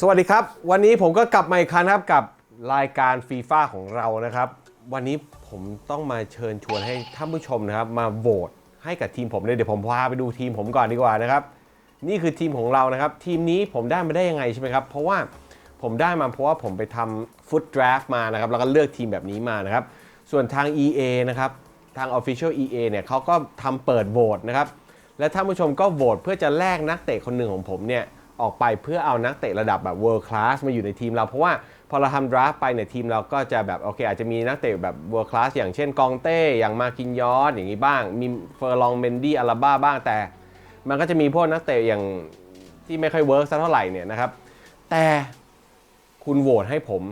สวัสดีครับ วันนี้ผมก็กลับมาอีกครั้งครับกับรายการฟีฟ่าของเรานะครับ วันนี้ผมต้องมาเชิญชวนให้ท่านผู้ชมนะครับ มาโหวตให้กับทีมผมเลยเดี๋ยวผมพาไปดูทีมผมก่อนดีกว่านะครับ นี่คือทีมของเรานะครับ ทีมนี้ผมได้มาได้ยังไงใช่ไหมครับ เพราะว่าผมได้มาเพราะว่าผมไปทำฟุตดราฟต์มานะครับ แล้วก็เลือกทีมแบบนี้มานะครับ ส่วนทาง EA นะครับ ทาง Official EA เนี่ยเขาก็ทำเปิดโหวตนะครับ และท่านผู้ชมก็โหวตเพื่อจะแลกนักเตะคนหนึ่งของผมเนี่ย ออกไปเพื่อเอานักเตะระดับแบบ world class มาอยู่ในทีมเรา เพราะว่าพอเราทำ draft ไปเนี่ยทีมเราก็จะแบบโอเค อาจจะมีนักเตะแบบ world class อย่างเช่นกองเต้ อย่างมาคินยอสอย่างนี้บ้าง มีเฟอร์ลองเมนดี้อาราบ้าบ้างแต่ มันก็จะมีพวกนักเตะอย่างที่ไม่ค่อยเวิร์กสักเท่าไหร่เนี่ยนะครับ แต่คุณโหวตให้ผม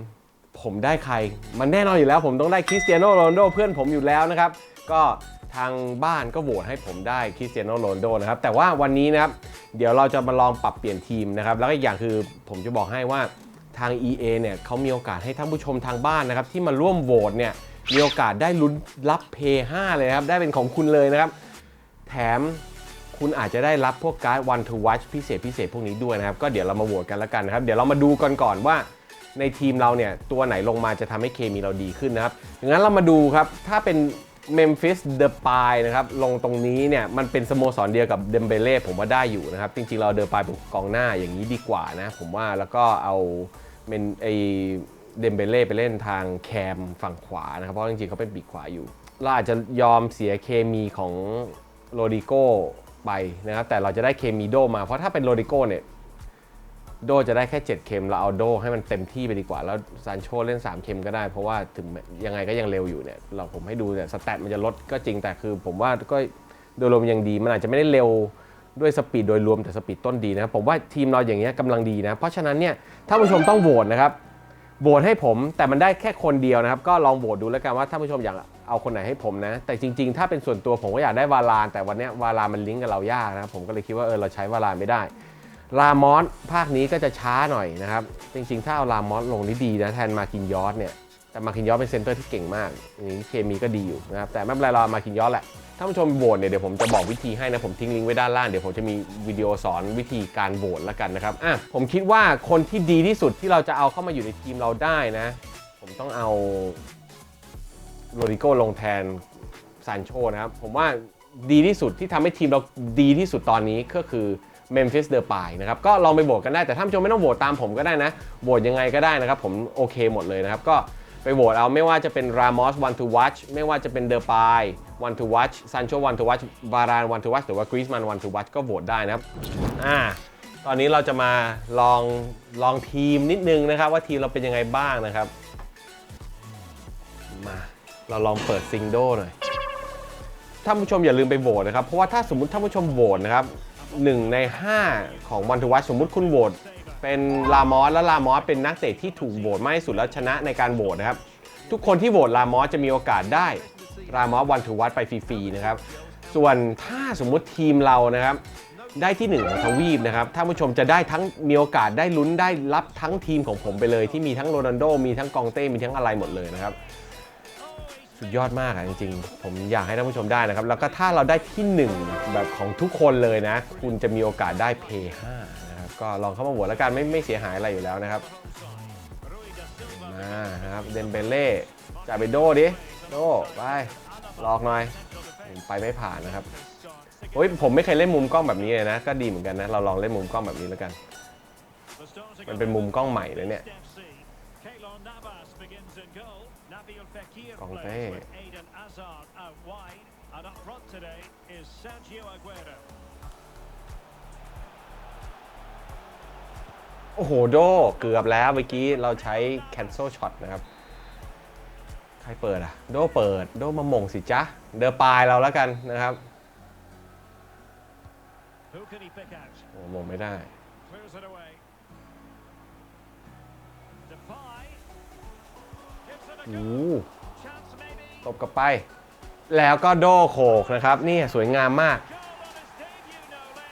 ผมได้ใคร มันแน่นอนอยู่แล้ว ผมต้องได้คริสเตียโนโรนโดเพื่อนผมอยู่แล้วนะครับ ก็ ทางบ้านก็โหวตให้ผมได้คริสเตียโนโรนโดนะครับ แต่ว่าวันนี้นะครับ เดี๋ยวเราจะมาลองปรับเปลี่ยนทีมนะครับ แล้วก็อีกอย่างคือผมจะบอกให้ว่าทาง EA เนี่ยเขามีโอกาสให้ท่านผู้ชมทางบ้านนะครับ ที่มาร่วมโหวตเนี่ยมีโอกาสได้ลุ้นรับเพย์5เลยครับ ได้เป็นของคุณเลยนะครับ แถมคุณอาจจะได้รับพวกการ์ด one to watch พิเศษพิเศษพวกนี้ด้วยนะครับ ก็เดี๋ยวเรามาโหวตกันแล้วกันนะครับ เดี๋ยวเรามาดูกันก่อนว่าในทีมเราเนี่ยตัวไหนลงมาจะทำให้เคมีเราดีขึ้นนะครับดังนั้นเรามาดูครับ ถ้าเป็น Memphis d e p a y นะครับลงตรงนี้เนี่ยมันเป็นสโมสรเดียวกับเดมเบเล่ผมว่าได้อยู่นะครับ จริงๆเราเด p ปายเป็นกองหน้าอย่างนี้ดีกว่านะ ผมว่าแล้วก็เอาเมนไอเดมเบเล่ไปเล่นทางแคมฝั่งขวานะครับ เพราะจริงๆเขาเป็นปีกขวาอยู่ เราอาจจะยอมเสียเคมีของโรดิโก้ไปนะครับแต่เราจะได้เคมีโดมาเพราะถ้าเป็นโรดิโก้เนี่ย โดจะได้แค่ 7 เข็มเราเอาโดให้มันเต็มที่ไปดีกว่า แล้วซานโชเล่น 3 เข็มก็ได้ เพราะว่าถึงยังไงก็ยังเร็วอยู่เนี่ยเราผมให้ดูเนี่ยสแตทมันจะลดก็จริงแต่คือ ผมว่าก็โดยรวมยังดีมันอาจจะไม่ได้เร็วด้วยสปีดโดยรวมแต่สปีดต้นดีนะผมว่าทีมเราอย่างเงี้ยกำลังดีนะ เพราะฉะนั้นเนี่ยท่านผู้ชมต้องโหวตนะครับโหวตให้ผมแต่มันได้แค่คนเดียวนะครับ ก็ลองโหวตดูแล้วกันว่าท่านผู้ชมอยากเอาคนไหนให้ผมนะ แต่จริง ๆ ถ้าเป็นส่วนตัวผมก็อยากได้วาลานแต่วันนี้วาลานมันลิงก์กับเรายากนะผมก็เลยคิดว่าเออเราใช้วาลานไม่ได้ ลามอสภาคนี้ก็จะช้าหน่อยนะครับ จริงๆ ถ้าเอาลามอสลงนี่ดีนะแทนมาคินยอสเนี่ย แต่มาคินยอสเป็นเซนเตอร์ที่เก่งมากนี้เคมีก็ดีอยู่นะครับ แต่ไม่เป็นไรเรามาคินยอสแหละถ้าผู้ชมโหวตเนี่ยเดี๋ยวผมจะบอกวิธีให้นะ ผมทิ้งลิงก์ไว้ด้านล่าง เดี๋ยวผมจะมีวิดีโอสอนวิธีการโหวตแล้วกันนะครับอะผมคิดว่าคนที่ดีที่สุดที่เราจะเอาเข้ามาอยู่ในทีมเราได้นะ ผมต้องเอาโรดิโก้ลงแทนซานโชนะครับผมว่าดีที่สุดที่ทำให้ทีมเราดีที่สุดตอนนี้ก็คือ Memphis d e p a y นะครับก็ลองไปโหวตกันได้แต่ถ้าผู้ชมไม่ต้องโหวตตามผมก็ได้นะโหวตยังไงก็ได้นะครับผมโอเคหมดเลยนะครับก็ไปโหวตเอาไม่ว่าจะเป็น Ramos one to watch ไม่ว่าจะเป็น d e p a y one to watch Sancho one to watch Varane one to watch หรือว่า Griezmann one to watch ก็โหวตได้นะครับอ่าตอนนี้เราจะมาลองลองทีมนิดนึงนะครับ ว่าทีมเราเป็นยังไงบ้างนะครับ มาเราลองเปิดซิงโดหน่อยท่านผู้ชมอย่าลืมไปโหวตนะครับ เพราะว่าถ้าสมมติท่านผู้ชมโหวตนะครับ หนึ่งใน 5 ของวันทวัตสมมุติคุณโหวตเป็นลามอสและลามอสเป็นนักเตะที่ถูกโหวตมากที่สุดแล้วชนะในการโหวตนะครับ ทุกคนที่โหวตลามอสจะมีโอกาสได้ลามอสวันทวัตไปฟรีๆนะครับ ส่วนถ้าสมมุติทีมเรานะครับได้ที่หนึ่งของทวีปนะครับท่านผู้ชมจะได้ทั้งมีโอกาสได้ลุ้นได้รับทั้งทีมของผมไปเลย ที่มีทั้งโรนัลโดมีทั้งกองเต้มีทั้งอะไรหมดเลยนะครับ สุดยอดมากอะจริงๆ ผมอยากให้ท่านผู้ชมได้นะครับ แล้วก็ถ้าเราได้ที่ 1 แบบของทุกคนเลยนะ คุณจะมีโอกาสได้เพย์5นะครับก็ลองเข้ามาโหวตแล้วกันไม่ไม่เสียหายอะไรอยู่แล้วนะครับมานะครับเดมเบเล่จ่ายไปโดดิโดไปลอกหน่อยไปไม่ผ่านนะครับโอ้ยผมไม่เคยเล่นมุมกล้องแบบนี้เลยนะ ก็ดีเหมือนกันนะ เราลองเล่นมุมกล้องแบบนี้แล้วกัน มันเป็นมุมกล้องใหม่เลยเนี่ย กองเต้โอ้โห โด เกือบแล้วเมื่อกี้เราใช้ cancel shot นะครับ ใครเปิดอะโดเปิด โดมาหม่งสิจ๊ะ เดอปลายเราแล้วกันนะครับโอ้หม่งไม่ได้ อ้ตบกลับไป แล้วก็โดโขกนะครับ นี่สวยงามมาก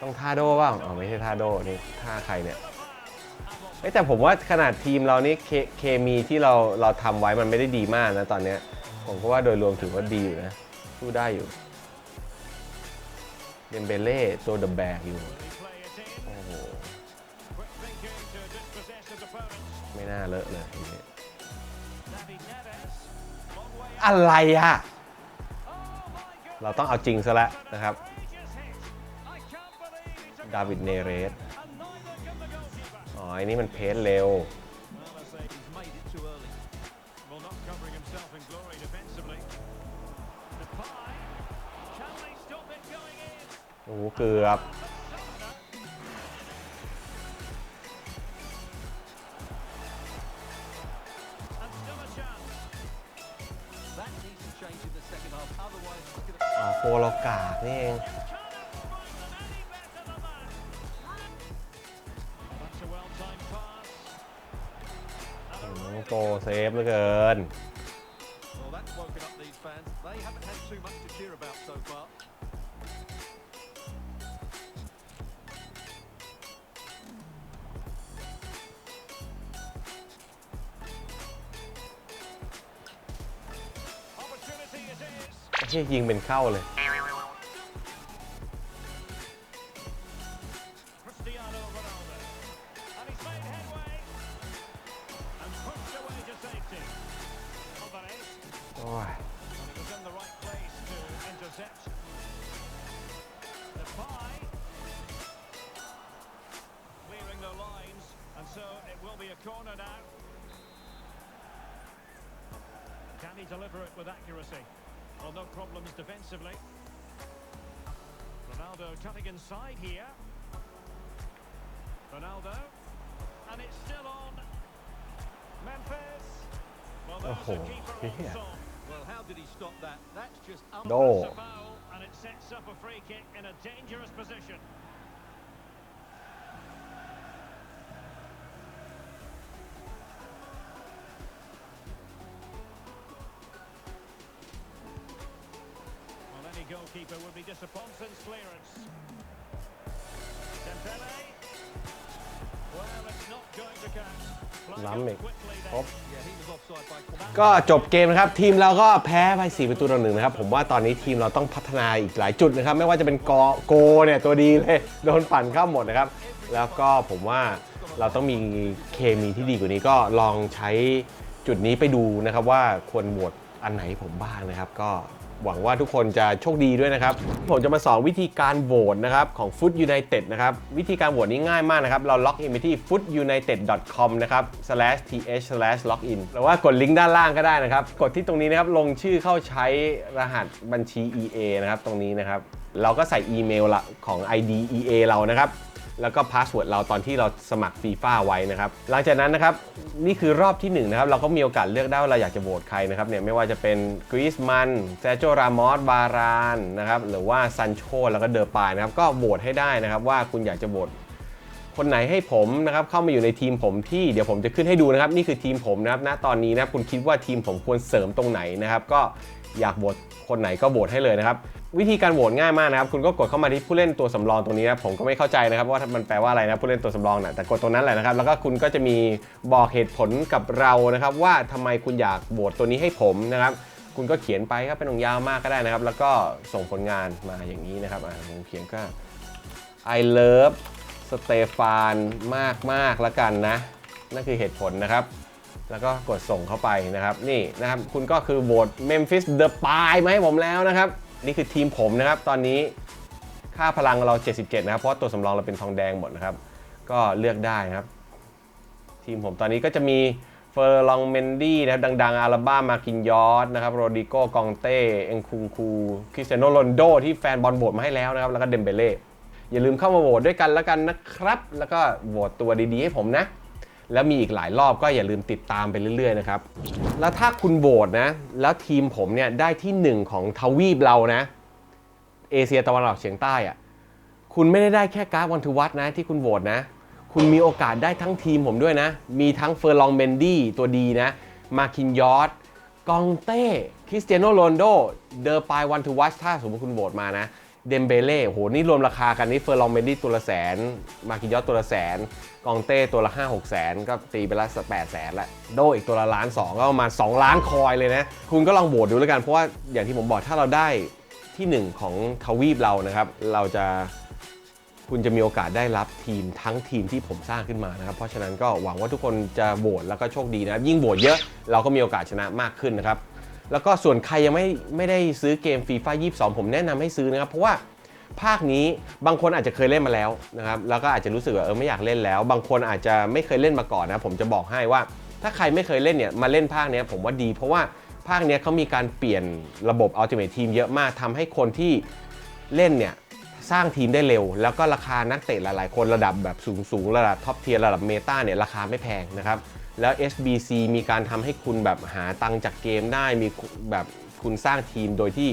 ต้องท่าโดบ้างอ๋อไม่ใช่ท่าโดนี่ท่าใครเนี่ยเอ้ยแต่ผมว่าขนาดทีมเรานี่เคเคมีที่เราเราทำไว้มันไม่ได้ดีมากนะตอนเนี้ย ผมก็ว่าโดยรวมถือว่าดีอยู่นะสู้ได้อยู่เดมเบเล่ตัวเดอะแบกอยู่โอ้โหไม่น่าเลอะเลย อะไรอะเราต้องเอาจริงซะแล้วนะครับ ดาวิดเนเรส อ๋ออันนี้มันเพสเร็ว โอ้เกือบ โฟโลกากนี่เอง That's a well-timed pass. อืมโกเซฟเหลือเกิน Well, that's woken up these fans. They haven't had too much to cheer about so far. เฮ้ยยิงเป็นเข้าเลย Cristiano Ronaldo. And he's made headway. And pushed away to safety. Alvarez. โอ้ย And he was in the right place to intercept. Depay. Clearing the lines. And so it will be a corner now. Can he deliver it with accuracy? Well, no problems defensively. Ronaldo cutting inside here. Ronaldo. And it's still on. Memphis. Well, there's Oh, the keeper on yeah. song. Well, how did he stop that? That's just un- No. A foul, and it sets up a free kick in a dangerous position. Goalkeeper would be disappointed clearance. Dembele. Well, it's not going to count. Flag Lắm up miệng. quickly then. ครบ Yeah, he was offside by command. ก็จบเกมนะครับ ทีมเราก็แพ้ไป4ประตูต่อหนึ่งนะครับ ผมว่าตอนนี้ทีมเราต้องพัฒนาอีกหลายจุดนะครับ ไม่ว่าจะเป็นกอโกเนี่ยตัวดีเลยโดนปั่นเข้าหมดนะครับ แล้วก็ผมว่าเราต้องมีเคมีที่ดีกว่านี้ก็ลองใช้จุดนี้ไปดูนะครับว่าควรโหวตอันไหนผมบ้างนะครับ ก็ หวังว่าทุกคนจะโชคดีด้วยนะครับ ผมจะมาสอนวิธีการโหวตนะครับของ Food United นะครับ วิธีการโหวตนี้ง่ายมากนะครับ เราล็อกอินไปที่ foodunited.com นะครับ slash th slash login หรือว่ากดลิงก์ด้านล่างก็ได้นะครับ กดที่ตรงนี้นะครับ ลงชื่อเข้าใช้รหัสบัญชี EA นะครับ ตรงนี้นะครับ เราก็ใส่อีเมลละของ ID EA เรานะครับ แล้วก็พาสเวิร์ดเราตอนที่เราสมัครฟีฟ่าไว้นะครับ หลังจากนั้นนะครับ นี่คือรอบที่1นนะครับ เราก็มีโอกาสเลือกได้ว่าเราอยากจะโหวตใครนะครับเนี่ยไม่ว่าจะเป็นกรีซมันเซโจรามอสบารานนะครับหรือว่าซันโชแล้วก็เดอร์ปายนะครับก็โหวตให้ได้นะครับว่าคุณอยากจะโหวตคนไหนให้ผมนะครับเข้ามาอยู่ในทีมผมที่เดี๋ยวผมจะขึ้นให้ดูนะครับ นี่คือทีมผมนะครับณตอนนี้นะครับคุณคิดว่าทีมผมควรเสริมตรงไหนนะครับ ก็ อยากโหวตคนไหนก็โหวตให้เลยนะครับ วิธีการโหวตง่ายมากนะครับ คุณก็กดเข้ามาที่ผู้เล่นตัวสำรองตรงนี้นะผมก็ไม่เข้าใจนะครับว่ามันแปลว่าอะไรนะผู้เล่นตัวสำรองนะแต่กดตรงนั้นแหละนะครับ แล้วก็คุณก็จะมีบอกเหตุผลกับเรานะครับ ว่าทำไมคุณอยากโหวตตัวนี้ให้ผมนะครับ คุณก็เขียนไปครับเป็นองยาวมากก็ได้นะครับ แล้วก็ส่งผลงานมาอย่างนี้นะครับอ่าผมเขียนก็ I love สเตฟานมากมากๆแล้วกันนะนั่นคือเหตุผลนะครับ แล้วก็กดส่งเข้าไปนะครับ นี่นะครับ คุณก็คือโหวต Memphis The Pie มาให้ผมแล้วนะครับ นี่คือทีมผมนะครับ ตอนนี้ค่าพลังเรา 77 นะครับ เพราะตัวสำรองเราเป็นทองแดงหมดนะครับ ก็เลือกได้นะครับ ทีมผมตอนนี้ก็จะมีเฟอร์ลองเมนดี้นะครับดัง ๆ อาราบ้ามากินยอสนะครับโรดิโกกองเต้ เอ็นคุงคูคริสเตียโนโรนลโดที่แฟนบอลโหวตมาให้แล้วนะครับ แล้วก็เดมเบเล่อย่าลืมเข้ามาโหวตด้วยกันแล้วกันนะครับ แล้วก็โหวตตัวดีๆให้ผมนะ แล้วมีอีกหลายรอบก็อย่าลืมติดตามไปเรื่อยๆนะครับ แล้วถ้าคุณโหวตนะ แล้วทีมผมเนี่ยได้ที่หนึ่งของทวีปเรานะเอเชียตะวันออกเฉียงใต้อะคุณไม่ได้ได้แค่การ์ดวันทูวัตนะที่คุณโหวตนะ คุณมีโอกาสได้ทั้งทีมผมด้วยนะ มีทั้งเฟอร์ลองเมนดี้ตัวดีนะ มาคินยอสกองเต้ คริสเตียโนโรนโด เดอร์ปายวันทูวัตถ้าสมมติคุณโหวตมานะ เดมเบเล่โหนี่รวมราคากันนี่เฟอร์ลองเมนดี้ตัวละแสน มาคินยอสตัวละแสน กองเต้ตัวละ5 6แสน ก็ตีไปละแปดแสนละ โดอีกตัวละล้านสองก็ประมาณ2ล้านคอยเลยนะ คุณก็ลองโหวตดูแล้วกัน เพราะว่าอย่างที่ผมบอกถ้าเราได้ที่หนึ่งของทวีปเรานะครับ เราจะคุณจะมีโอกาสได้รับทีมทั้งทีมที่ผมสร้างขึ้นมานะครับ เพราะฉะนั้นก็หวังว่าทุกคนจะโหวตแล้วก็โชคดีนะครับ ยิ่งโหวตเยอะเราก็มีโอกาสชนะมากขึ้นนะครับ แล้วก็ส่วนใครยังไม่ไม่ได้ซื้อเกมฟีฟ่า22ผมแนะนำให้ซื้อนะครับ เพราะว่าภาคนี้บางคนอาจจะเคยเล่นมาแล้วนะครับ แล้วก็อาจจะรู้สึกว่าเออไม่อยากเล่นแล้ว บางคนอาจจะไม่เคยเล่นมาก่อนนะ ผมจะบอกให้ว่า ถ้าใครไม่เคยเล่นเนี่ยมาเล่นภาคนี้ผมว่าดี เพราะว่าภาคนี้เขามีการเปลี่ยนระบบ Ultimate Team เยอะมากทำให้คนที่เล่นเนี่ยสร้างทีมได้เร็ว แล้วก็ราคานักเตะหลายๆ คนระดับแบบสูงๆ ระดับท็อปเทียร์ระดับเมตาเนี่ยราคาไม่แพงนะครับ แล้ว SBC มีการทำให้คุณแบบหาตังค์จากเกมได้มีแบบคุณสร้างทีมโดยที่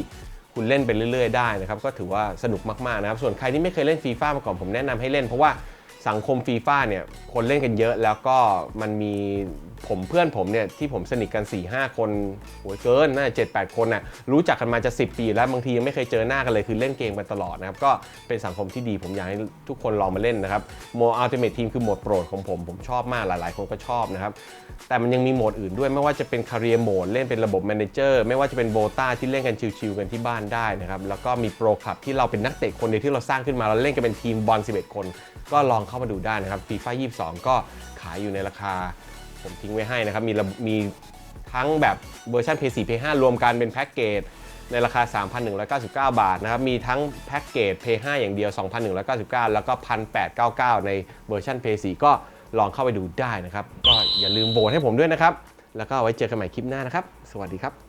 คุณเล่นไปเรื่อย ๆ ได้นะครับ ก็ถือว่าสนุกมาก ๆ นะครับ ส่วนใครที่ไม่เคยเล่นฟีฟ่ามาก่อนผมแนะนำให้เล่นเพราะว่า สังคมฟีฟ่าเนี่ยคนเล่นกันเยอะแล้วก็มันมีผมเพื่อนผมเนี่ยที่ผมสนิทกัน 4-5 คนโหยเกินน่าจะ7-8คนน่ะรู้จักกันมาจะ 10 ปี แล้วบางทียังไม่เคยเจอหน้ากันเลยคือเล่นเกมกันตลอดนะครับก็เป็นสังคมที่ดีผมอยากให้ทุกคนลองมาเล่นนะครับโมด Ultimate Team คือโหมดโปรดของผม ผมชอบมากหลาย ๆ คนก็ชอบนะครับแต่มันยังมีโหมดอื่นด้วยไม่ว่าจะเป็น Career Mode เล่นเป็นระบบ Manager ไม่ว่าจะเป็นโบตาที่เล่นกันชิวๆกันที่บ้านได้นะครับแล้วก็มี Pro Club ที่เราเป็นนักเตะคนเดียวที่เราสร้างขึ้นมาเราเล่นกันเป็นทีมบอล11 คน ก็ลองเข้ามาดูได้นะครับ FIFA 22 ก็ขายอยู่ในราคา ผมทิ้งไว้ให้นะครับ มีมีทั้งแบบเวอร์ชัน PS4 PS5 รวมกันเป็นแพ็กเกจในราคา 3,199 บาทนะครับ มีทั้งแพ็กเกจ PS5 อย่างเดียว 2,199 แล้วก็ 1,899 ในเวอร์ชัน PS4 ก็ลองเข้าไปดูได้นะครับ ก็อย่าลืมโหวตให้ผมด้วยนะครับ แล้วก็ไว้เจอกันใหม่คลิปหน้านะครับ สวัสดีครับ